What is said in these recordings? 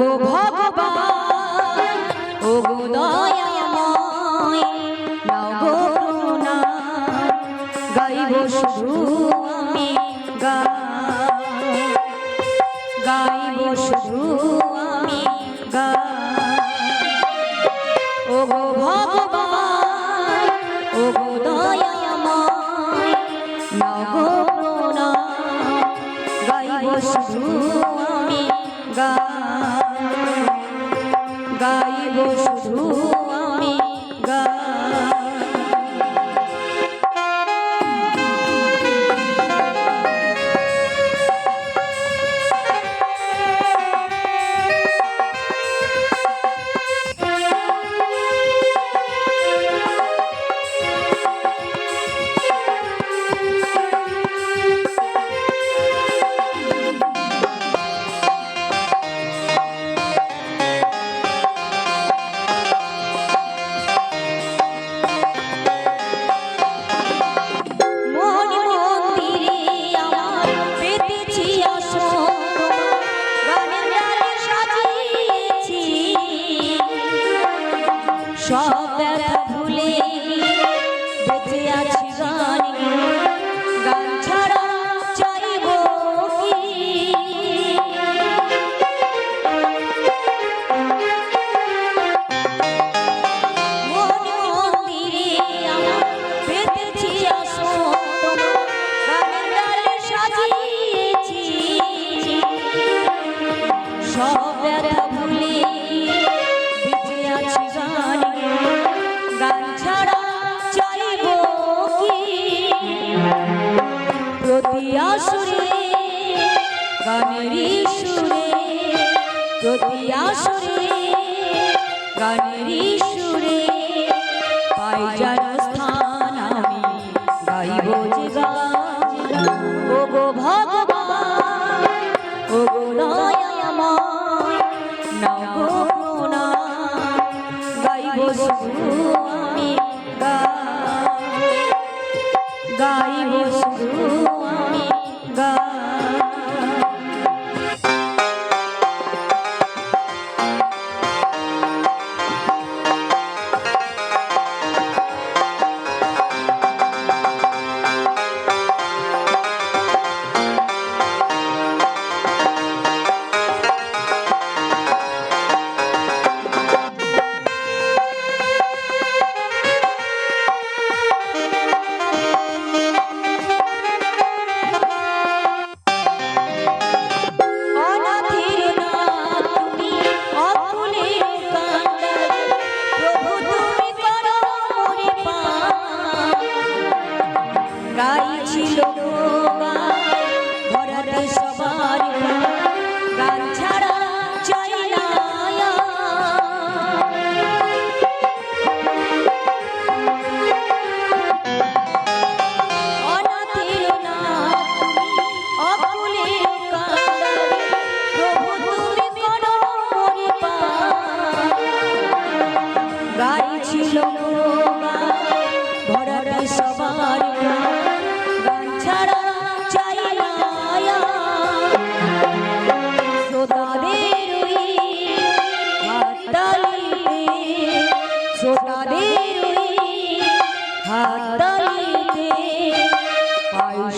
ওগো ভগবান, ওগো দয়াময়, নাও গো করুণা, গাইব শুধু আমি গাইব শুধু আমি ওগো ভগবান, ওগো দয়াময়, নাও গো করুণা, গাইব শুধু আমি গা গাইব শুধু Shiva. সুরে গানেরই সুরে পাই যেন স্থান আমি গাইব যে ও গো ভগবান ও গো নয়ামায় না গো না গাইব শুধু আমি গাইব শুধু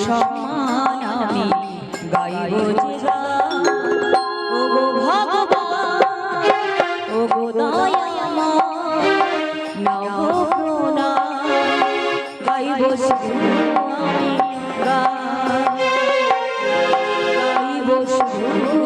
সম্মান আমি গাইব ও গো। ভগবান ও গো দয়ামা নাও করুণা গাইব গাইব শুভ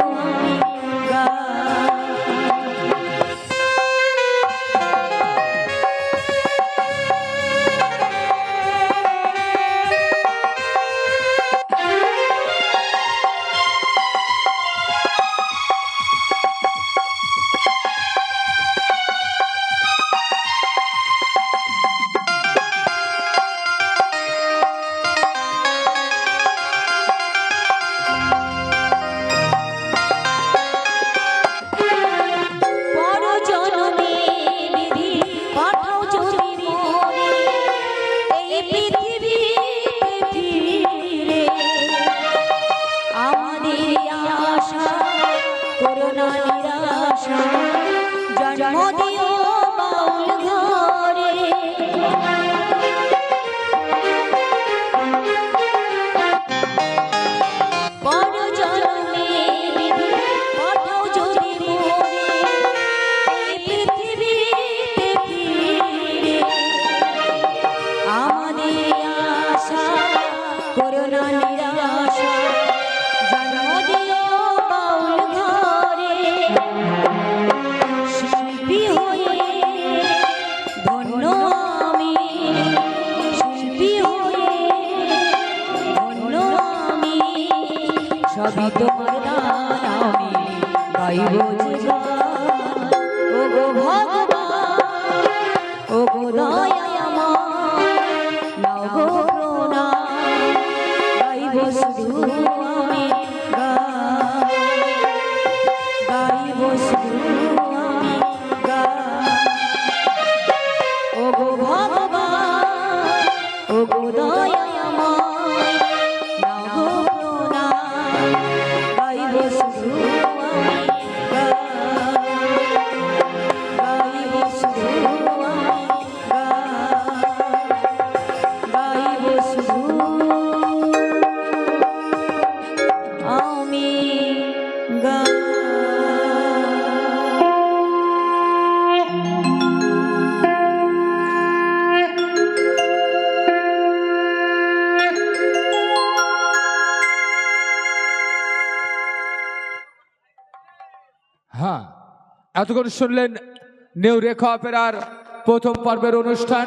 এতক্ষণ শুনলেন নিউ রেখা অপেরার প্রথম পর্বের অনুষ্ঠান।